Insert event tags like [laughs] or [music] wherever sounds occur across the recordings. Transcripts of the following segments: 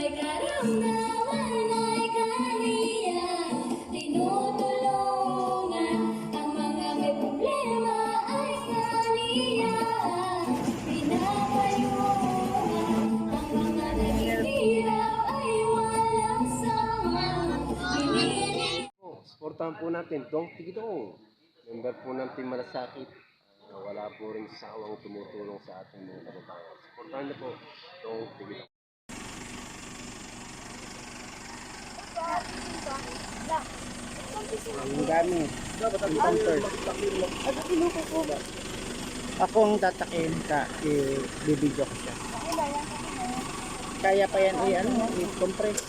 sama Pinili Po, natin Dong Tigidong. Member po ng Team Malasakit na wala po rin sawang tumutulong sa ating mga kababayan. Supportahan niyo po Dong Tigidong. Ang dami. Encounter. Ako ang tatakin ka, i-video ko siya. Kaya pa yan i-ano, i-compress.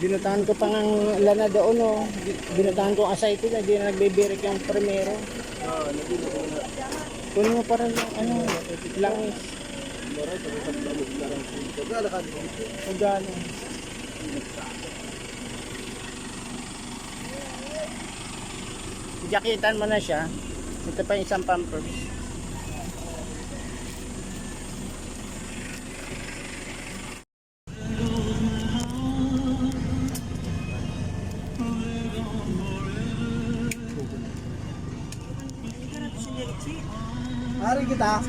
Binutahan ko pang ang lana doon, no. Binutahan ko ang aside na, di na nagbibirik yung primero. Kunin mo parang ano, langis. O gano'n. Jakitan mo na siya. Ito pa yung isang pampers. Hari kita.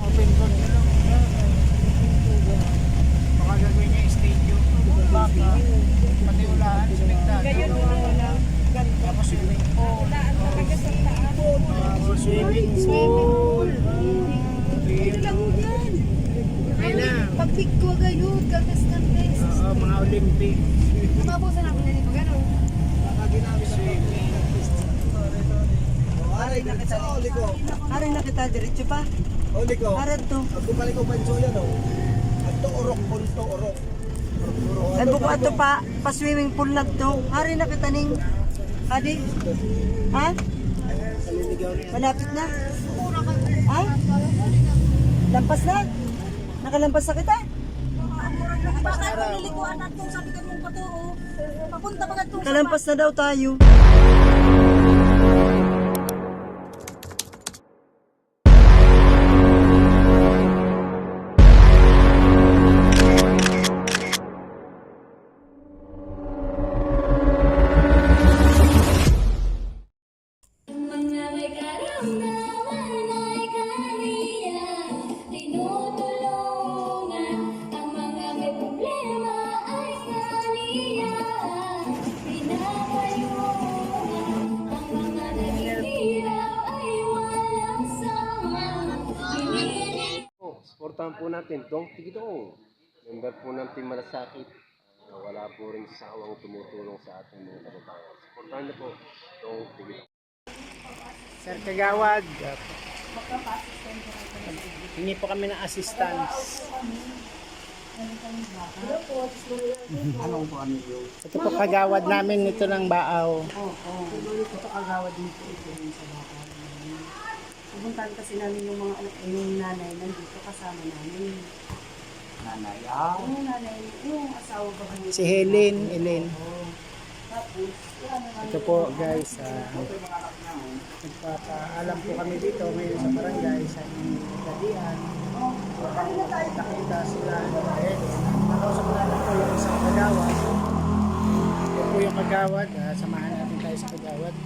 Open court na lang. Baka gagawin niya yung stadium. Baka. Pati ulaan, spektakular. Ganyan wala. Tapos swimming pool. Tapos swimming pool. Okay na. Pag-pick ko gayon, gagas ng best. Oo, mga Olympic. Mabusan ako na nito, gano'n. Swimming. Hari kita. Oh, liko. Aray na kita, diretso pa. Oh, liko. Arad to. Ako balik ko panso yan, oh. Ato orok, punto orok. Ay buko ato pa, pa swimming pool na to. Aray na kita ning, adi. Ha? Malapit na. Ha? Lampas na? Nakalampas na kita? Baka ito nilikuan at kung sabi ka mong oh. papunta pa ka Kalampas na daw tayo. Po, supportahan po natin Dong Tigidong. Member po ng Team Malasakit na wala po rin sawang tumutulong sa ating mga kababayan. Supportahan niyo po Dong Tigidong. Sir Kagawad. Hingi po kami ng assistance. Anong po ano yun? Ito po kagawad namin nito ng Baaw. Ito agawad dito ito yung sa baka. Pupuntahan kasi namin yung mga anak, yung nanay nandito kasama namin. Nanay, ah. Yung nanay, yung asawa ba kanina? Si Helen, Helen. Tapos, Ito po guys, ah, nagpapaalam po kami dito ngayon sa barangay sa inyong kadian. Nakita sila eh, nakausap namin po yung isang kagawad. Ito po yung kagawad, ah, samahan natin tayo sa kagawad.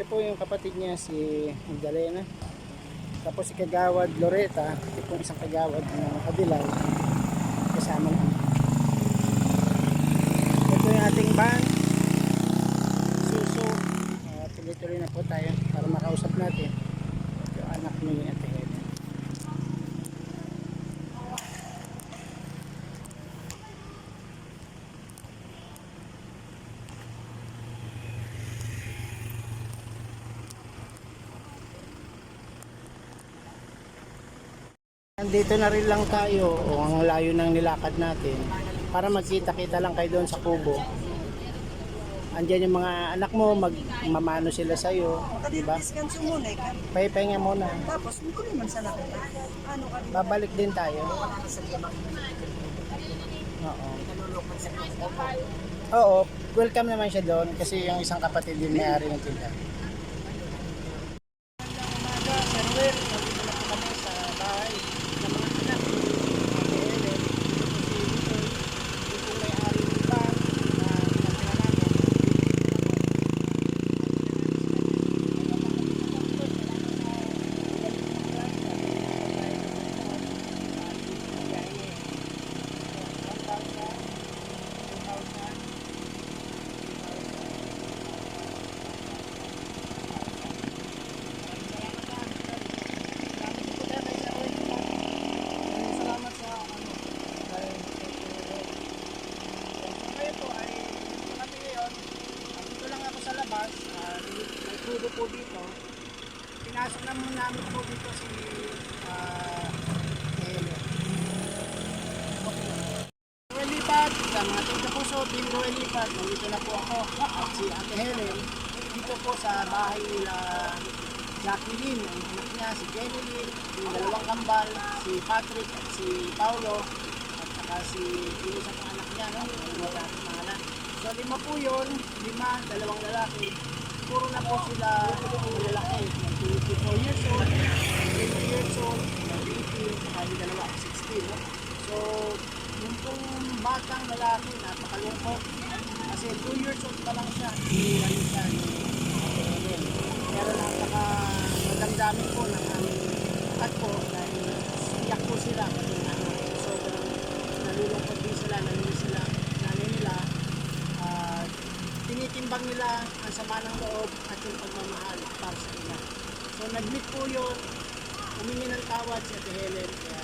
Ito po yung kapatid niya si Magdalena. Tapos si kagawad Loreta, ito po isang kagawad na kadilaw. Kasama namin. Ito yung ating van. Suso. Uh, tuloy-tuloy na po tayo para makausap natin yung anak ni Ate Helen. Nandito na rin lang tayo o ang layo ng nilakad natin para magkita-kita lang kayo doon sa kubo. Andiyan yung mga anak mo, magmamano sila sa'yo, di ba? Diskanso muna, ikaw. Pahipahinga muna. Tapos, hindi ko naman sana kita. Ano ka rin? Babalik din tayo. Oo. Oo, welcome naman siya doon kasi yung isang kapatid din may-ari ng tindahan. Ruel, nandito na po kami sa bahay ng mga anak ni Ate Helen. Ito po si Nicole. Ito po may-ari ng van na pinatira namin. Salamat sa ano, dahil ngayon po ay kami ngayon, dito lang ako sa labas, ah, may tubo po dito. Pinasok naman namin po dito si uh, Roel Lipat, sa mga tingka puso, Team Roel Lipat, nandito na po ako at [laughs] si Ate Helen dito po sa bahay nila Jacqueline, ang anak niya, si Jenny Lynn, yung dalawang kambal, si Patrick at si Paulo, at saka si yung isa pang anak niya, no? Yung ang pangalan. So lima po yun, lima, dalawang lalaki. Puro na po sila lalaki, ng 24 years old, 20 years old, 18, saka yung dalawa, 16. No? So, yung pong batang lalaki, napakalungkot. Kasi 2 years old pa lang siya, iniwan siya. Pero napaka madamdamin po ng aming at po dahil iyak po sila ng anak. Sobrang nalulungkot din sila, nalulungkot sila, nanay nila. Ah, tinitimbang nila ang sama ng loob at yung pagmamahal para sa ina. So nag-meet po yun, humingi ng tawad si Ate Helen. Kaya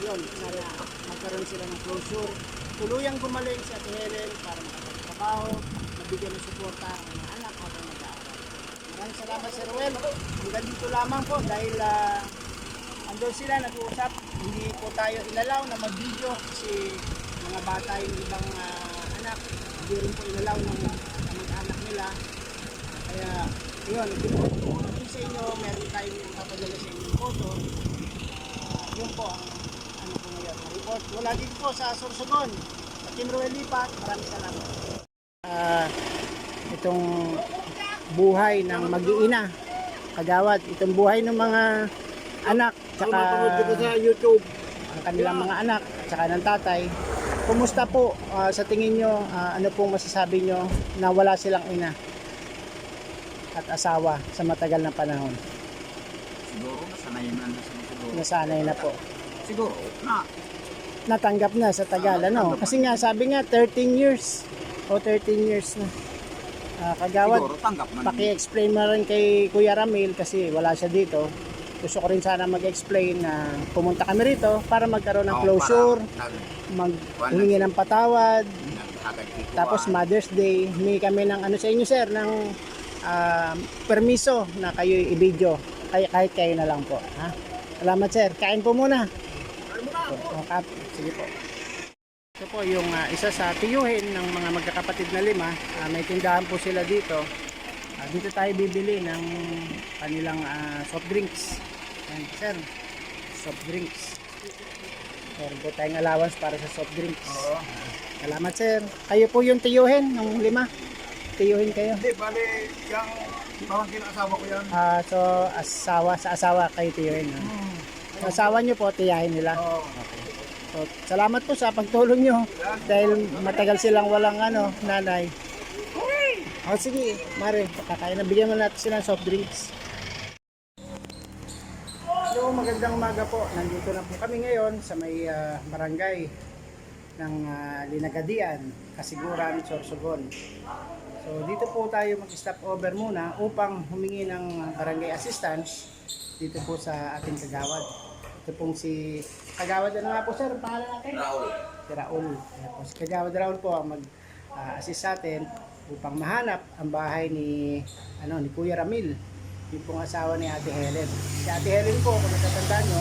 yun, sana magkaroon sila ng closure. Tuluyang gumaling si Ate Helen para makapagtrabaho, mabigyan ng suporta ang mga anak habang nag-aaral. Maraming salamat Sir Ruel. Hanggang dito lamang po dahil ah, andun sila nag-uusap. Hindi po tayo inalaw na mag-video kasi mga bata yung ibang ah, anak. Hindi rin po inalaw ng nila. Kaya yun, kung sa inyo, meron tayong ipapadala sa inyo photo. Ah, yun po ang ano po ngayon. Report. Wala dito po sa Sorsogon. Sa Team Ruel Lipat. Maraming salamat. Ah, itong buhay ng mag-iina kagawad itong buhay ng mga anak tsaka sa YouTube. ang kanilang mga anak at saka ng tatay kumusta po ah, sa tingin nyo ah, ano pong masasabi nyo na wala silang ina at asawa sa matagal na panahon Siguro nasanayan na na siguro. nasanay na po Siguro na natanggap na sa Tagal ano kasi nga sabi nga 13 years o 13 years na Ah, kagawad. Paki-explain mo rin kay Kuya Ramil kasi wala siya dito. Gusto ko rin sana mag-explain na pumunta kami rito para magkaroon ng closure, nag maghingi ng patawad, tapos Mother's Day, humingi kami ng ano sa inyo sir, ng ah, permiso na kayo i-video. Kaya kahit kayo na lang po. Ha? Salamat sir. Kain po muna. Kain muna. Sige po. Ito po yung ah, isa sa tiyuhin ng mga magkakapatid na lima. Ah, may tindahan po sila dito. Ah, dito tayo bibili ng kanilang ah, soft drinks. Ayan, sir, soft drinks. Meron po tayong allowance para sa soft drinks. Oo. Salamat sir. Kayo po yung tiyuhin ng lima. Tiyuhin kayo. Hindi, bali, yung pamangkin asawa ko yan. Ah, so asawa sa asawa kayo tiyuhin. no? Sa asawa niyo po tiyahin nila. Oo. So, salamat po sa pagtulong nyo dahil matagal silang walang ano, nanay. O sige, Mare, kakain na bigyan mo natin sila ng soft drinks. Magandang umaga po. Nandito na po kami ngayon sa may ah, barangay ng uh, Linagadian, Kasiguran, Sorsogon. So dito po tayo mag-stop over muna upang humingi ng barangay assistance dito po sa ating kagawad. Ito pong si Kagawad ano nga po sir, ang pangalan natin? Raul. Si Raul. Ayan po, Si Kagawad Raul po ang mag-assist sa atin upang mahanap ang bahay ni ano ni Kuya Ramil. Yung pong asawa ni Ate Helen. Si Ate Helen po, kung natatandaan nyo,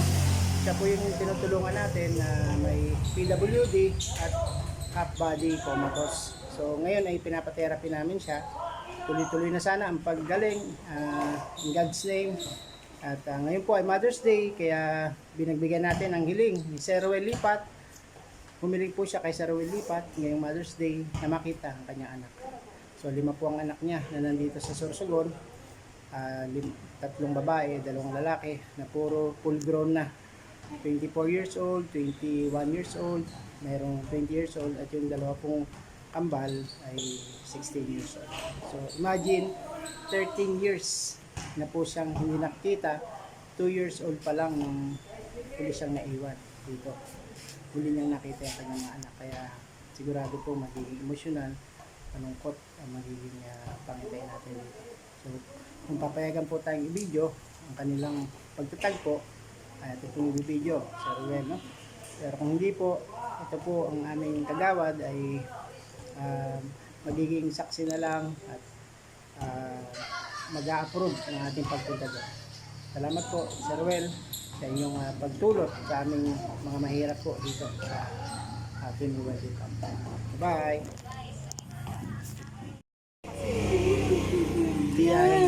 siya po yung tinutulungan natin na may PWD at half body comatose. So ngayon ay pinapatherapy namin siya. Tuloy-tuloy na sana ang paggaling ah, in God's name. At ah, ngayon po ay Mother's Day kaya binagbigyan natin ang hiling ni Ruel Lipat. Humiling po siya kay Ruel Lipat ngayong Mother's Day na makita ang kanyang anak. So lima po ang anak niya na nandito sa Sorsogon. Ah, lim- tatlong babae, dalawang lalaki na puro full grown na. 24 years old, 21 years old, merong 20 years old at yung dalawa pong kambal ay 16 years old. So imagine 13 years na po siyang hindi nakita, 2 years old pa lang nung huli siyang naiwan dito. Huli niyang nakita yung kanyang anak kaya sigurado po magiging emosyonal, malungkot ang magiging uh, pangitay natin. So kung papayagan po tayong i-video ang kanilang pagtatagpo, ay ito pong i-video sa Ruel, no? Pero kung hindi po, ito po ang aming kagawad ay um, magiging saksi na lang at uh, mag-a-approve ng ating pagpunta doon. Salamat po, Sir Ruel, sa inyong uh, pagtulot sa aming mga mahirap po dito sa ating wedding camp. Bye! Tiyahin.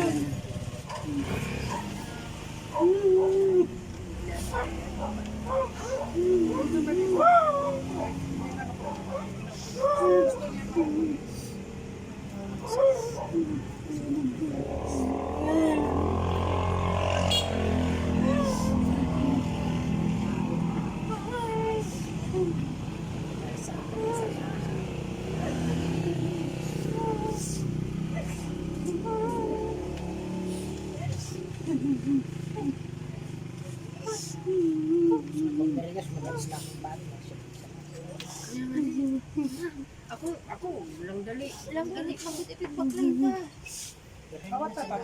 Awin